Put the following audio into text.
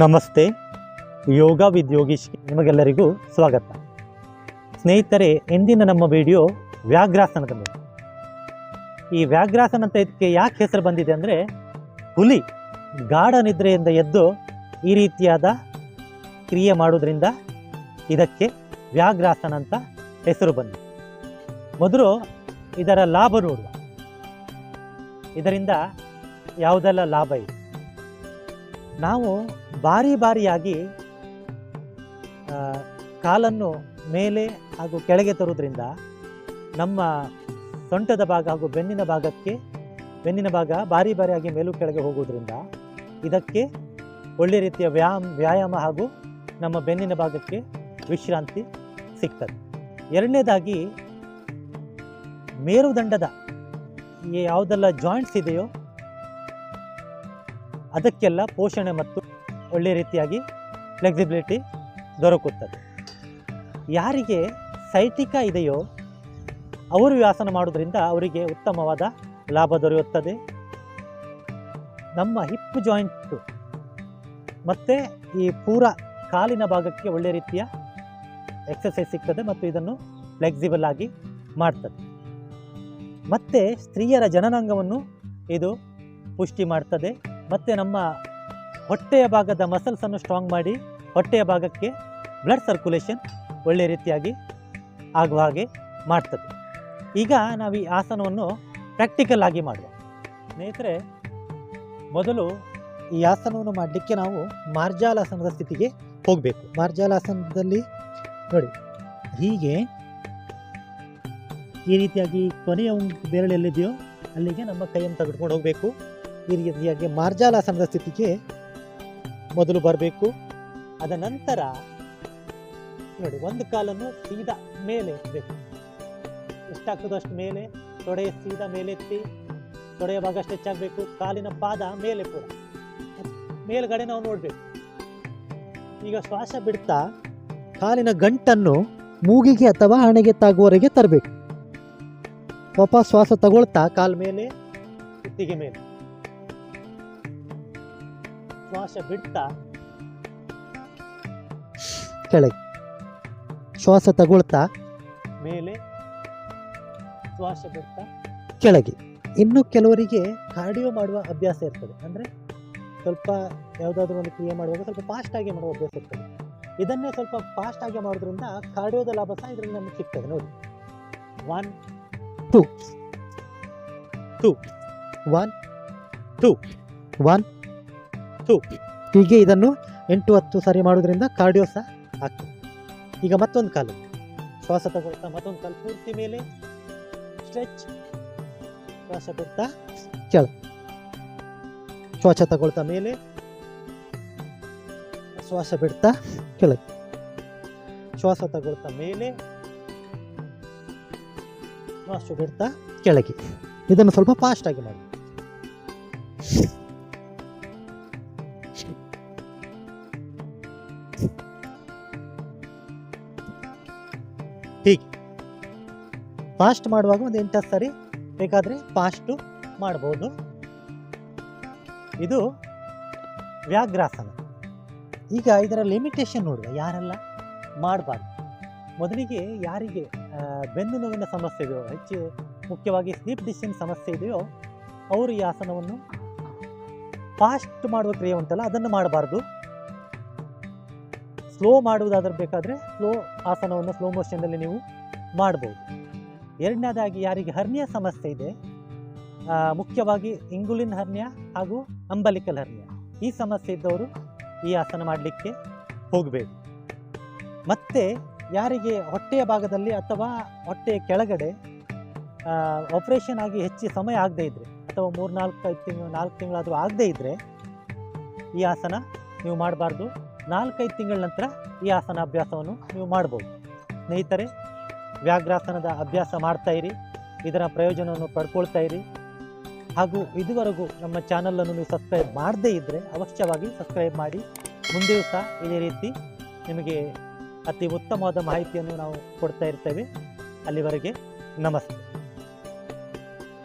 ನಮಸ್ತೆ, ಯೋಗ ವಿದ್ ಯೋಗೀಶ್ ನಿಮಗೆಲ್ಲರಿಗೂ ಸ್ವಾಗತ. ಸ್ನೇಹಿತರೆ ಎಂದಿನ ನಮ್ಮ ವಿಡಿಯೋ ವ್ಯಾಘ್ರಾಸನದ ಮೇಲೆ. ಈ ವ್ಯಾಘ್ರಾಸನ ಅಂತ ಇದಕ್ಕೆ ಯಾಕೆ ಹೆಸರು ಬಂದಿದೆ ಅಂದರೆ, ಹುಲಿ, ಗಾಢ ನಿದ್ರೆಯಿಂದ ಎದ್ದು ಈ ರೀತಿಯಾದ ಕ್ರಿಯೆ ಮಾಡೋದ್ರಿಂದ ಇದಕ್ಕೆ ವ್ಯಾಘ್ರಾಸನ ಅಂತ ಹೆಸರು ಬಂದಿದೆ. ಮೊದಲು ಇದರ ಲಾಭ ನೋಡುವ. ಇದರಿಂದ ಯಾವುದೆಲ್ಲ ಲಾಭ ಇದೆ? ನಾವು ಬಾರಿ ಬಾರಿಯಾಗಿ ಕಾಲನ್ನು ಮೇಲೆ ಹಾಗೂ ಕೆಳಗೆ ತರುವುದರಿಂದ ನಮ್ಮ ಸೊಂಟದ ಭಾಗ ಹಾಗೂ ಬೆನ್ನಿನ ಭಾಗಕ್ಕೆ, ಬೆನ್ನಿನ ಭಾಗ ಬಾರಿ ಬಾರಿಯಾಗಿ ಮೇಲೂ ಕೆಳಗೆ ಹೋಗುವುದರಿಂದ ಇದಕ್ಕೆ ಒಳ್ಳೆ ರೀತಿಯ ವ್ಯಾಯಾಮ ವ್ಯಾಯಾಮ ಹಾಗೂ ನಮ್ಮ ಬೆನ್ನಿನ ಭಾಗಕ್ಕೆ ವಿಶ್ರಾಂತಿ ಸಿಗ್ತದೆ. ಎರಡನೇದಾಗಿ ಮೇರುದಂಡದ ಯಾವುದೆಲ್ಲ ಜಾಯಿಂಟ್ಸ್ ಇದೆಯೋ ಅದಕ್ಕೆಲ್ಲ ಪೋಷಣೆ ಮತ್ತು ಒಳ್ಳೆ ರೀತಿಯಾಗಿ ಫ್ಲೆಕ್ಸಿಬಿಲಿಟಿ ದೊರಕುತ್ತದೆ. ಯಾರಿಗೆ ಸೈಟಿಕ ಇದೆಯೋ ಅವರು ವ್ಯಾಸನ ಮಾಡೋದ್ರಿಂದ ಅವರಿಗೆ ಉತ್ತಮವಾದ ಲಾಭ ದೊರೆಯುತ್ತದೆ. ನಮ್ಮ ಹಿಪ್ ಜಾಯಿಂಟು ಮತ್ತು ಈ ಪೂರ ಕಾಲಿನ ಭಾಗಕ್ಕೆ ಒಳ್ಳೆ ರೀತಿಯ ಎಕ್ಸಸೈಸ್ ಸಿಗ್ತದೆ ಮತ್ತು ಇದನ್ನು ಫ್ಲೆಕ್ಸಿಬಲ್ ಆಗಿ ಮಾಡ್ತದೆ. ಮತ್ತು ಸ್ತ್ರೀಯರ ಜನನಾಂಗವನ್ನು ಇದು ಪುಷ್ಟಿ ಮಾಡ್ತದೆ. ಮತ್ತು ನಮ್ಮ ಹೊಟ್ಟೆಯ ಭಾಗದ ಮಸಲ್ಸನ್ನು ಸ್ಟ್ರಾಂಗ್ ಮಾಡಿ ಹೊಟ್ಟೆಯ ಭಾಗಕ್ಕೆ ಬ್ಲಡ್ ಸರ್ಕ್ಯುಲೇಷನ್ ಒಳ್ಳೆಯ ರೀತಿಯಾಗಿ ಆಗುವ ಹಾಗೆ ಮಾಡ್ತದೆ. ಈಗ ನಾವು ಈ ಆಸನವನ್ನು ಪ್ರಾಕ್ಟಿಕಲ್ ಆಗಿ ಮಾಡುವ. ಸ್ನೇಹಿತರೆ, ಮೊದಲು ಈ ಆಸನವನ್ನು ಮಾಡಲಿಕ್ಕೆ ನಾವು ಮಾರ್ಜಾಲಾಸನದ ಸ್ಥಿತಿಗೆ ಹೋಗಬೇಕು. ಮಾರ್ಜಾಲಾಸನದಲ್ಲಿ ನೋಡಿ, ಹೀಗೆ ಈ ರೀತಿಯಾಗಿ ಕೊನೆಯ ಒಂದು ಬೆರಳೆಲ್ಲಿದೆಯೋ ಅಲ್ಲಿಗೆ ನಮ್ಮ ಕೈಯನ್ನು ತೆಗೆದುಕೊಂಡು ಹೋಗಬೇಕು. ಈ ರೀತಿಯಾಗಿ ಮಾರ್ಜಾಲಾಸನದ ಸ್ಥಿತಿಗೆ ಮೊದಲು ಬರಬೇಕು. ಅದ ನಂತರ ನೋಡಿ, ಒಂದು ಕಾಲನ್ನು ಸೀದಾ ಮೇಲೆ ಎತ್ತಬೇಕು ಎಷ್ಟಾಗ್ತದೋ ಅಷ್ಟು ಮೇಲೆ ತೊಡೆ ಸೀದಾ ಮೇಲೆ ಎತ್ತಿ, ತೊಡೆಯ ಭಾಗ ಆಗಬೇಕು ಕಾಲಿನ ಪಾದ ಮೇಲೆ ಕೂಡ. ಮೇಲ್ಗಡೆ ನಾವು ನೋಡಬೇಕು. ಈಗ ಶ್ವಾಸ ಬಿಡ್ತಾ ಕಾಲಿನ ಗಂಟನ್ನು ಮೂಗಿಗೆ ಅಥವಾ ಹಣೆಗೆ ತಾಗುವವರೆಗೆ ತರಬೇಕು. ಪಾಪ ಶ್ವಾಸ ತಗೊಳ್ತಾ ಕಾಲ್ ಮೇಲೆ ಕುತ್ತಿಗೆ ಮೇಲೆ. ಶ್ವಾಸ ಬಿಡ್ತಾ? ಕೆಳಗೆ. ಶ್ವಾಸ ತಗೊಳ್ತಾ? ಮೇಲೆ. ಶ್ವಾಸ ಬಿಡ್ತಾ? ಕೆಳಗೆ. ಇನ್ನು ಕೆಲವರಿಗೆ ಕಾರ್ಡಿಯೋ ಮಾಡುವ ಅಭ್ಯಾಸ ಇರ್ತದೆ. ಅಂದರೆ ಸ್ವಲ್ಪ ಯಾವುದಾದ್ರೂ ಒಂದು ಕ್ರಿಯೆ ಮಾಡುವಾಗ ಸ್ವಲ್ಪ ಫಾಸ್ಟ್ ಆಗಿ ಮಾಡುವ ಅಭ್ಯಾಸ ಇರ್ತದೆ. ಇದನ್ನೇ ಸ್ವಲ್ಪ ಫಾಸ್ಟ್ ಆಗಿ ಮಾಡೋದ್ರಿಂದ ಕಾರ್ಡಿಯೋದ ಲಾಭ ಸಹ ಇದರಿಂದ ನಮಗೆ ಸಿಗ್ತದೆ. ನೋಡಿ. One two two one two one two ಹೀಗೆ ಇದನ್ನು ಎಂಟು ಹತ್ತು ಸಾರಿ ಮಾಡೋದ್ರಿಂದ ಕಾರ್ಡಿಯೋ ಸಹ ಆಗ್ತದೆ ಈಗ ಮತ್ತೊಂದು ಕಾಲು. ಶ್ವಾಸ ತಗೊಳ್ತಾ ಮತ್ತೊಂದು ಕಾಲು. ಪೂರ್ತಿ ಮೇಲೆ ಸ್ಟ್ರೆಚ್ ಶ್ವಾಸ ಬಿಡ್ತಾ ಕೆಳ ಶ್ವಾಸ ತಗೊಳ್ತಾ ಮೇಲೆ ಶ್ವಾಸ ಬಿಡ್ತಾ ಕೆಳಗೆ. ಶ್ವಾಸ ತಗೊಳ್ತಾ ಮೇಲೆ ಶ್ವಾಸ ಬಿಡ್ತಾ ಕೆಳಗೆ. ಇದನ್ನು ಸ್ವಲ್ಪ ಫಾಸ್ಟ್ ಆಗಿ ಮಾಡಿ. ಹೀಗೆ. ಫಾಸ್ಟ್ ಮಾಡುವಾಗ ಒಂದು ಎಂಟು ಸರಿ ಬೇಕಾದರೆ ಪಾಸ್ಟು ಮಾಡ್ಬೋದು. ಇದು ವ್ಯಾಘ್ರಾಸನ. ಈಗ ಇದರ ಲಿಮಿಟೇಷನ್ ನೋಡುವ, ಯಾರೆಲ್ಲ ಮಾಡಬಾರ್ದು. ಮೊದಲಿಗೆ ಯಾರಿಗೆ ಬೆನ್ನು ನೋವಿನ ಸಮಸ್ಯೆ ಇದೆಯೋ, ಹೆಚ್ಚು ಮುಖ್ಯವಾಗಿ ಸ್ಲೀಪ್ ಡಿಸಿನ್ ಸಮಸ್ಯೆ ಇದೆಯೋ, ಅವರು ಈ ಆಸನವನ್ನು ಫಾಸ್ಟ್ ಮಾಡುವ ಕ್ರಿಯೆ ಉಂಟಲ್ಲ, ಅದನ್ನು ಮಾಡಬಾರ್ದು. ಸ್ಲೋ ಮಾಡುವುದಾದ್ರೆ ಬೇಕಾದರೆ ಸ್ಲೋ ಆಸನವನ್ನು ಸ್ಲೋ ಮೋಷನ್ನಲ್ಲಿ ನೀವು ಮಾಡ್ಬೋದು. ಎರಡನೇದಾಗಿ ಯಾರಿಗೆ ಹರ್ನಿಯ ಸಮಸ್ಯೆ ಇದೆ ಮುಖ್ಯವಾಗಿ ಇಂಗುಲಿನ್ ಹರ್ನಿಯ ಹಾಗೂ ಅಂಬಲಿಕಲ್ ಹರ್ನಿಯ. ಈ ಸಮಸ್ಯೆ ಇದ್ದವರು ಈ ಆಸನ ಮಾಡಲಿಕ್ಕೆ ಹೋಗಬೇಕು. ಮತ್ತು ಯಾರಿಗೆ ಹೊಟ್ಟೆಯ ಭಾಗದಲ್ಲಿ ಅಥವಾ ಹೊಟ್ಟೆಯ ಕೆಳಗಡೆ ಆಪರೇಷನ್ ಆಗಿ ಹೆಚ್ಚು ಸಮಯ ಆಗದೇ ಇದ್ದರೆ ಅಥವಾ ಮೂರು ನಾಲ್ಕು ಐದು ತಿಂಗಳು, ನಾಲ್ಕು ತಿಂಗಳಾದರೂ ಆಗದೇ ಇದ್ದರೆ ಈ ಆಸನ ನೀವು ಮಾಡಬಾರ್ದು. ನಾಲ್ಕೈದು ತಿಂಗಳ ನಂತರ ಈ ಆಸನ ಅಭ್ಯಾಸವನ್ನು ನೀವು ಮಾಡ್ಬೋದು. ಸ್ನೇಹಿತರೆ, ವ್ಯಾಘ್ರಾಸನದ ಅಭ್ಯಾಸ ಮಾಡ್ತಾ ಇರಿ, ಇದರ ಪ್ರಯೋಜನವನ್ನು ಪಡ್ಕೊಳ್ತಾ ಇರಿ. ಹಾಗೂ ಇದುವರೆಗೂ ನಮ್ಮ ಚಾನಲನ್ನು ನೀವು ಸಬ್ಸ್ಕ್ರೈಬ್ ಮಾಡದೇ ಇದ್ದರೆ ಅವಶ್ಯವಾಗಿ ಸಬ್ಸ್ಕ್ರೈಬ್ ಮಾಡಿ. ಮುಂದೆಯೂ ಸಹ ಇದೇ ರೀತಿ ನಿಮಗೆ ಅತಿ ಉತ್ತಮವಾದ ಮಾಹಿತಿಯನ್ನು ನಾವು ಕೊಡ್ತಾ ಇರ್ತೇವೆ. ಅಲ್ಲಿವರೆಗೆ ನಮಸ್ತೆ.